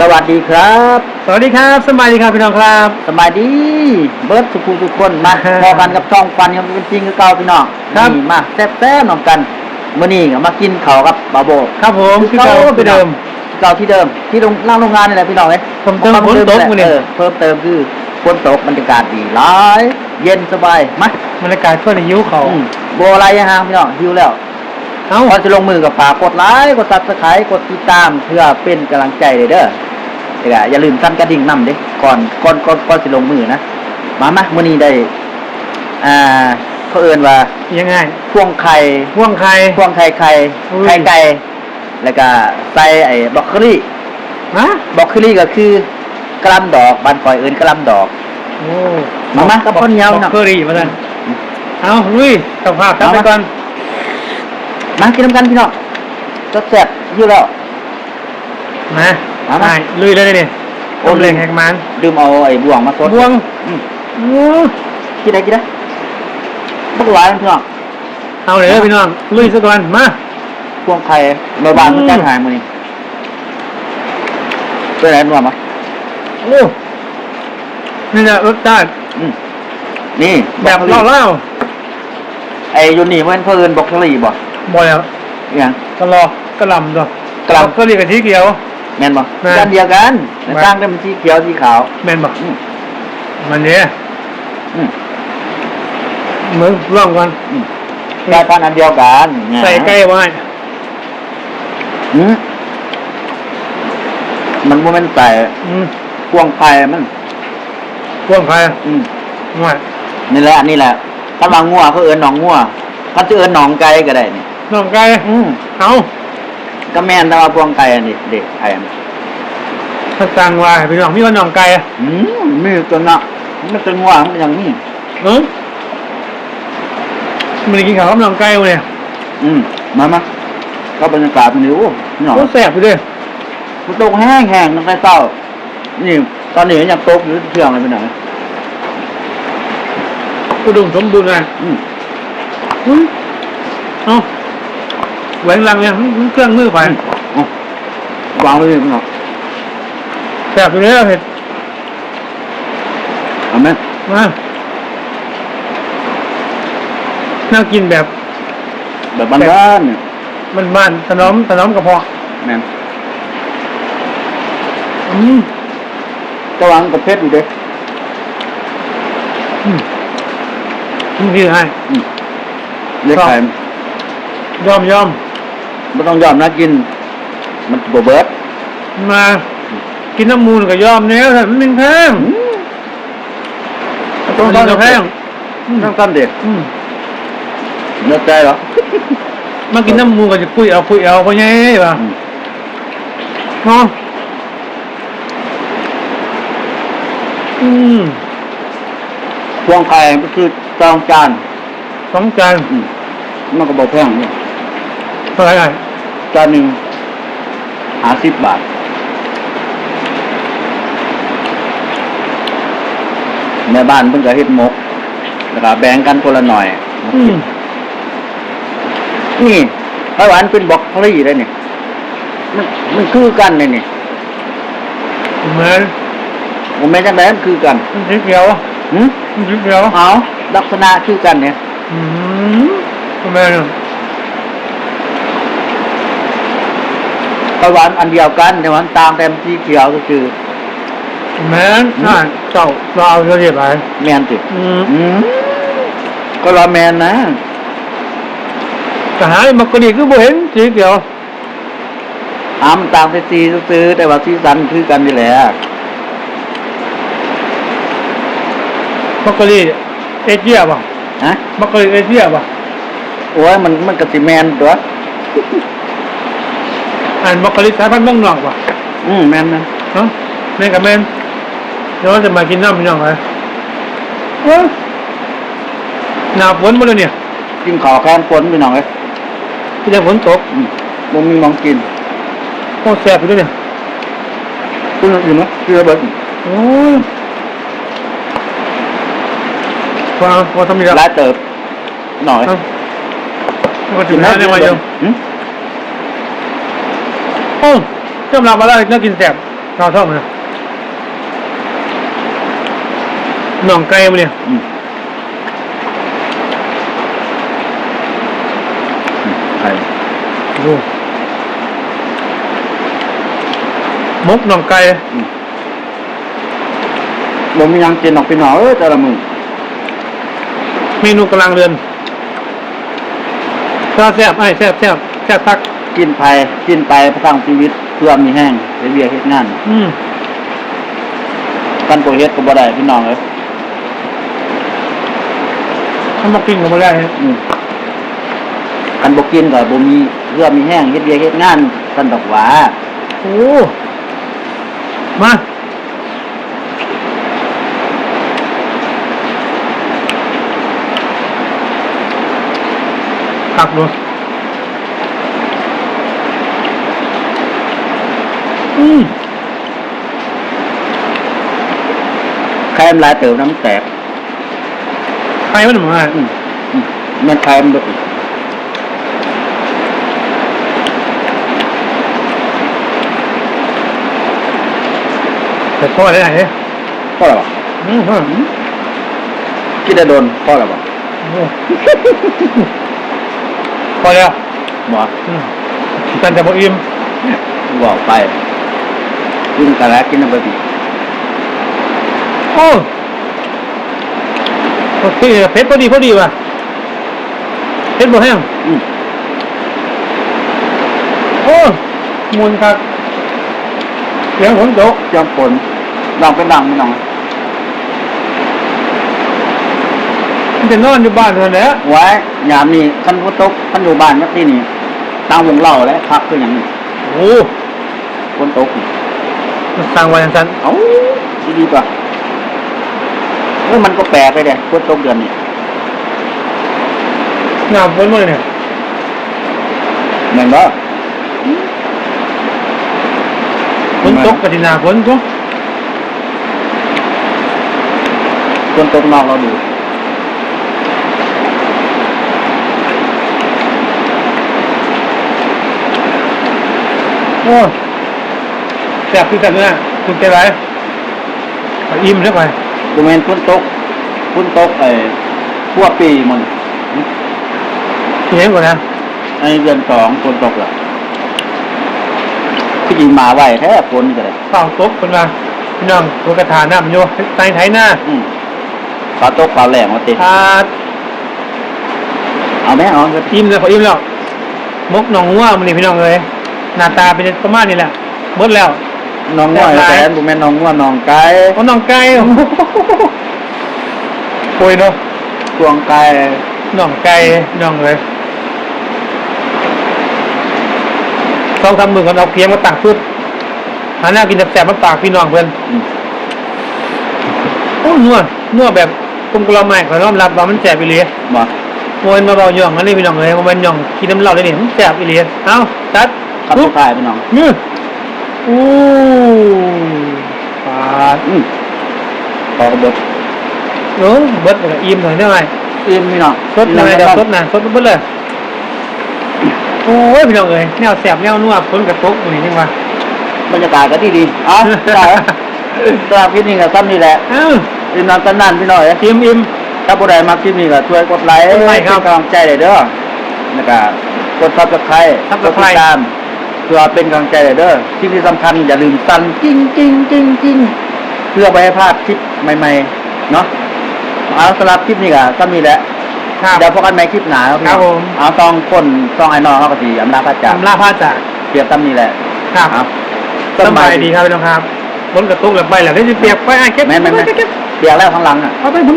สวัสดีครับ สวัสดีครับสบายดีครับพี่น้องครับสบายดี เบิร์ดสุขุมทุกคนมาฮะพอกันกับช่องฟันยังเป็นจริงคือเก่าพี่น้องครับนี่มาแซ่บๆน้องกันมื้อนี้ก็มากินข้าวกับบาโบครับผมคือเก่าคือเดิมเก่าที่เดิม ที่โรงล่างโรงงานนี่แหละพี่น้องเอ้ยผมเติมฝนตกมื้อนี้เออเพิ่มเติมคือฝนตกบรรยากาศดีหลายเย็นสบายมาบรรยากาศช่วงในยิ้วเขาอืมโบอะไรห่างพี่น้องหิวแล้วเอ้าก่อนจะลงมือกับฝากกดไลค์กดซับสไครต์กดติดตามเพื่อเป็นกำลังใจเลยเด้อ แต่ก็อย่าลืมสั่นกระดิ่งนำเด้ก่อนก่อนก่อนก่อนจะลงมือนะมามามื้อนี้ได้อ่าเขาเอิ้นว่ายังไงพวงไข่พ่วงใคร พวงไข่ไข่อุ้ย ไข่ไก่แล้วก็ใส่ไอ้บล็อกโคลี่ฮะบล็อกโคลี่ก็คือกระหลำดอกบ้านคอยเอิ้นกระหลำดอก โอ้มามากับข้าวเหนียวบเนาะอกเกอรี่มาดันเอาลุยกับภาพตัดไปก่อน มากินน้ำกันพี่น้องจะแซ่บอยู่แล้วมา เอามา ได้ลุยเลยเนี่ยโอ้โอ้ลืเล่มงแหกมันดื่มเอาไอ้บ่วงมาสดบวงอืมโอ้กินได้กินได้บักหลายพี่น้องเอาเลยเด้อพี่น้องลุยซะก่อนมา พวงไข่ในบ้านอืม มันแจ้งหายมือนี่เป็นไรนัวมั้ยโอ้นี่แหละรสชาติอืมนี่แบบอกโคเล่าลี่เล่าไอ้ยูนี่มันเพิ่นบอกโคลี่บ่ๆบ่อยอะอหย่างกระลอกระหลำตัวกระหล่ำบอกเกอรี่กับสีเขียว แม่นบ่แม่นกันเดียวกันแม่นแต่ตั้งได้มันสีเขียวสีขาว แม่นบอกอืม มันเนี่ยอืมมึงลองก่อนอืมกลายพันธุ์อันเดียวกันแหมใส่ไก่ไว้อืมมันบ่แม่นใส่อืมพวงไข่มันพ่วงใครอืมไม่นี่แหละนี่แหละถ้ามางัวเขาเอิ้นหนองงัวเขาจะเอิ้นหนองไก่ก็ได้นี่น้องไก่อืมเอาก็แม่นแต่ว่าพวงไก่อันนี้เด็กไข่อันนี้ ถ้าสั่งว่าให้พี่น้องมีว่าน้องไก่อะอืมมีตัวเนาะมันจะงัวมันอย่างนี้เออมันได้กินข้าวกับน้องไก่วะเนี่ยอืมมามาก็บรรยากาศมันนี่โอ้หน่อโอ้แสบไปเลยมันตกแห้งแห้งตั้งแต่เช้านี่ ตอนนี้ยังตกอยู่เที่ยงเลยไปหน่อยกระดุมสมบูรณ์เลยอืมอุ้ยเอาแหวนลังเนี่ยมันเครื่องมือไปอ๋อวางไว้เลยพี่น้อง แสบไปเลยเห็ดเอาไหมมาน่ากินแบบแบบบ้านๆเนี่ยมันบ้านๆถนอมถนอมกระเพาะแม่นอืมจะวางกับเพชรอยู่เด้อืมนี่คือให้ อืมเล็กไข่ยอมยอมไม่ต้องยอมนะกิน มันบ่เบิดมา กินน้ำมูลก็ยอมแล้วแต่มันเป็นแพงอืมต้องต้องแพงต้องกันเด็กอืมเนื้อใจเหรอมากินน้ำมูลก็จะคุยเอาคุยเอาเพราะไงป่ะอืมเนาะอืมพวงไข่ก็คือจองจานสองจานอืมมันก็บอกแพงเนี่ยเท่าไหร่อะจานหนึ่งหาสิบบาท ในบ้านเพิ่งจะเฮ็ดมก แล้วก็แบ่งกันคนละหน่อยอืมนี่ไต้หวันเป็นบล็อกโคลี่ได้เนี่ยมันมันคือกันเลยนี่เหมือนผมแม่นจังไดมันคือกันมันสีเขียวหืมมันสีเขียวเอาลักษณะคือกันเนี่ยอืมทำไมเนี่ยไต้หวันอันเดียวกันแต่ว่ามันต่างแต่สีเขียวก็คือ แม่นน่าเจ้าเราเอาเรียบไปแมนติอืมอืมก็รอแมนนะแต่หามักกะดีคือบ่เห็นสีเขียวอามนต่างแต่สีซื้อๆแต่ว่าสีสันคือกันนี่แหละมักกะดีเอเชียป่ะฮะมักกะดีเอเชียป่ะโอ้ยมันมันกะสิแมนตัวอ่านมักกะดีสายพันธุ์เมืองนอกป่ะอืมแมนนะเนาะแม่นกับแม่น เดี๋ยวเราจะมากินน้ำพี่น้องเลยเอ้ยหนาฝนมาเลยเนี่ยกินขอแค้นฝนไปหน่อยที่จะฝนตกอืมบ่มีหมองกินโคตรแซ่บไปด้วยเนี่ยคุณอยู่มั้ยคือระเบิดโอ้ยฟังว่าทำยังไงหลายเติบหน่อยเอาก็ถึงแล้วได้มาเยอะหืมโอ้เจ้าลาบอะไรน่ากินแซ่บข้าวทอดมันนะน่องไก่มาเนี่ยอืมอืมไข่ดูมกน่องไก่อืมบ่มีหยังกินออกไปหนอเอ้ยแต่ละมื้อเมนูกำลังเรือนซาแซ่บไอ้แซ่บแซ่บแซ่บพักกินไปกินไปประทังชีวิตเพื่อมีแห้งเฮ็ดเวียกเฮ็ดงาน อืมกันบ่เฮ็ดก็บ่ได้พี่น้องเอ้ย ทำมากินกันมาแล้วเนี่ยอืมกันบ่กินก็บ่มีเพื่อมีแห้งเฮ็ดเวียกเฮ็ดงานกันดอกหว่าโอ้มาผักดูอืมไข่มันหลายเติบน้ำแตก ใครมันมาอืมอืมแม่นไข่มันเบิดอีกแต่พ่อได้ไหนเนี่ยพอแล้วบ่อืมพ่ออืมคิดได้โดนพอแล้วบ่โอ้พอแล้วบ่อืมแต่จะบอกอิ่มบอกไปกินกันแล้วกินเอาไปอีกโอ้ โอเคเผ็ดพอดีพอดีว่ะเผ็ดบ่แห้งอืมโอ้มุนครับเสียงฝนตกจอมปนลองเป็นดังพี่นองมันจะนอนอยู่บ้านเท่านั้นแหละไว้ยามนี้คันฝนตกคันอยู่บ้านเมื่อกี้นี่ตั้งวงเล่าแล้วพักคือหยังนี่โอ้ฝนตกนี่ตั้งไว้อย่างนั้นเอ้าดีดีกว่าเออมันก็แปลกไปเด้ฝนตกเดือนนี้หนาวฝนหมดเลยเนี่ยแม่นบ่ฝนตกกะทิหนาฝนตกฝนตกนอกเราดูโอ้แซ่บคือกันเนี่ยคุณใจไรไปอิ่มใช่ไหม บ่แม่นฝนตกฝนตกไอ้ทั่วปีมันเห็นก่อนนะไอ้เดือนสองฝนตกล่ะคือยิงมาไว้แท้ฝนนี่ก็ได้เปล่าตกคนมาพี่น้องตัวกระถาน้ำอยู่ไตไถหน้าอืมฟ้าตกฟ้าแรงว่าติทาดเอาไหมเอาเถอะอิ่มแล้วพออิ่มแล้วมกหนองงัวมันนี่พี่น้องเลยหน้าตาเป็นประมาณนี้แหละหมดแล้ว น้องง่วยแบบไหนแสนบุแม่นน้องง่วน้องไก่โอ้หนองไก่โอ้โหโอยเนาะพวงไก่หนองไก่หนองเลยสองสามมือก่อนเอาเพียงมาตักชุดหาหน้ากินแสบๆมาฝากพี่น้องเพื่อนอืมโอ้นัวนัวแบบกลมกล่อมใหม่ขอน้อมรับว่ามันแสบอีหลีบ่โมนมาเบาหย่องอันนี้พี่น้องเลยโมเป็นหย่องกินน้ำเหล้าเลยนี่มันแสบอีหลีเอ้าตัดขับปุ๊สุบดท้ายพี่น้องมืออู้ปาดอืมพอกระเบิดเออเบิดเลยอิ่มหน่อยได้ไหมอิ่มพี่น้องสดหน่อยเดี๋ยวสดนะสดเบิดเลยโอ้ยพี่น้องเอ้ยแนวแสบแนวนัวฝนกระตกอยู่นี่นี่ว่าบรรยากาศก็ดีดีๆเอ้าได้สำหรับคลิปนี้ก็ซ้ำนี่แหละเอ้าพี่น้องกันนั่นพี่น้องเอ้ยอิ่มอิ่มถ้าผู้ใดมาคลิปนี้ก็ช่วยกดไลค์กดไลค์ครับเป็นกำลังใจเลยเด้อแล้วก็กด Subscribe กดติด Subscribe ตามเพื่อเป็นกำลังใจเลยเด้อที่ที่สำคัญอย่าลืมสั่นจริงจริงจริงจริง เพื่อไม่ให้พลาดคลิปใหม่ๆ เนาะเอาสำหรับคลิปนี้ก็ซ้ำนี่แหละครับ เดี๋ยวพบกันใหม่คลิปหน้าครับผม เอาซองคนซองไอ้น้องเขาก็สีอำนาจพระจักรทำลาผ้าจากเปรียบซ้ำนี่แหละครับเอาสบายดีครับพี่น้องครับฝนกระตกแล้วไปแล้วได้จะเปียกไปอะเก็บแม่นแม่นแม่นเก็บเก็บเปรียกแล้วข้างหลังอะ เอาไปผม